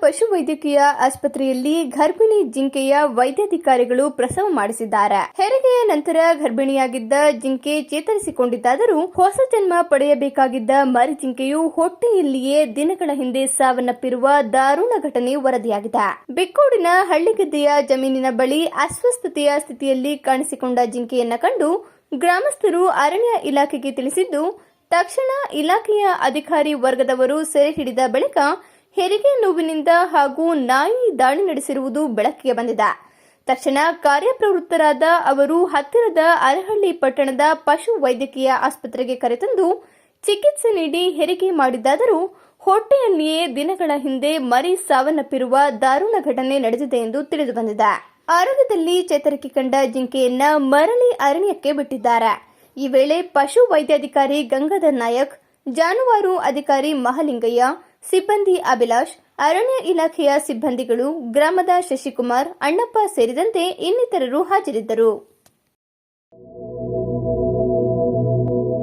ಪಶುವೈದ್ಯಕೀಯ ಆಸ್ಪತ್ರೆಯಲ್ಲಿ ಗರ್ಭಿಣಿ ಜಿಂಕೆಯ ವೈದ್ಯಾಧಿಕಾರಿಗಳು ಪ್ರಸವ ಮಾಡಿಸಿದ್ದಾರೆ. ಹೆರಿಗೆಯ ನಂತರ ಗರ್ಭಿಣಿಯಾಗಿದ್ದ ಜಿಂಕೆ ಚೇತರಿಸಿಕೊಂಡಿದ್ದಾದರೂ ಹೊಸ ಜನ್ಮ ಪಡೆಯಬೇಕಾಗಿದ್ದ ಮರಿ ಜಿಂಕೆಯು ಹೊಟ್ಟೆಯಲ್ಲಿಯೇ ದಿನಗಳ ಹಿಂದೆ ಸಾವನ್ನಪ್ಪಿರುವ ದಾರುಣ ಘಟನೆ ವರದಿಯಾಗಿದೆ. ಬೆಕ್ಕೋಡಿನ ಹಳ್ಳಿಗದ್ದೆಯ ಜಮೀನಿನ ಬಳಿ ಅಸ್ವಸ್ಥತೆಯ ಸ್ಥಿತಿಯಲ್ಲಿ ಕಾಣಿಸಿಕೊಂಡ ಜಿಂಕೆಯನ್ನ ಕಂಡು ಗ್ರಾಮಸ್ಥರು ಅರಣ್ಯ ಇಲಾಖೆಗೆ ತಿಳಿಸಿದ್ದು, ತಕ್ಷಣ ಇಲಾಖೆಯ ಅಧಿಕಾರಿ ವರ್ಗದವರು ಸೆರೆ ಹಿಡಿದ ಬಳಿಕ ಹೆರಿಗೆ ನೋವಿನಿಂದ ಹಾಗೂ ನಾಯಿ ದಾಳಿ ನಡೆಸಿರುವುದು ಬೆಳಕಿಗೆ ಬಂದಿದೆ. ತಕ್ಷಣ ಕಾರ್ಯಪ್ರವೃತ್ತರಾದ ಅವರು ಹತ್ತಿರದ ಅರಹಳ್ಳಿ ಪಟ್ಟಣದ ಪಶು ವೈದ್ಯಕೀಯ ಆಸ್ಪತ್ರೆಗೆ ಕರೆತಂದು ಚಿಕಿತ್ಸೆ ನೀಡಿ ಹೆರಿಗೆ ಮಾಡಿದ್ದಾದರೂ ಹೊಟ್ಟೆಯಲ್ಲಿಯೇ ದಿನಗಳ ಹಿಂದೆ ಮರಿ ಸಾವನ್ನಪ್ಪಿರುವ ದಾರುಣ ಘಟನೆ ನಡೆದಿದೆ ಎಂದು ತಿಳಿದುಬಂದಿದೆ. ಆರೋಗ್ಯದಲ್ಲಿ ಚೇತರಿಕೆ ಕಂಡ ಜಿಂಕೆಯನ್ನ ಮರಳಿ ಅರಣ್ಯಕ್ಕೆ ಬಿಟ್ಟಿದ್ದಾರೆ. ಈ ವೇಳೆ ಪಶು ವೈದ್ಯಾಧಿಕಾರಿ ಗಂಗಾಧರ್ ನಾಯಕ್, ಜಾನುವಾರು ಅಧಿಕಾರಿ ಮಹಲಿಂಗಯ್ಯ ಸಿಬ್ಬಂದಿ ಅಭಿಲಾಷ್ ಅರಣ್ಯ ಇಲಾಖೆಯ ಸಿಬ್ಬಂದಿಗಳು ಗ್ರಾಮದ ಶಶಿಕುಮಾರ್ ಅಣ್ಣಪ್ಪ ಸೇರಿದಂತೆ ಇನ್ನಿತರರು ಹಾಜರಿದ್ದರು.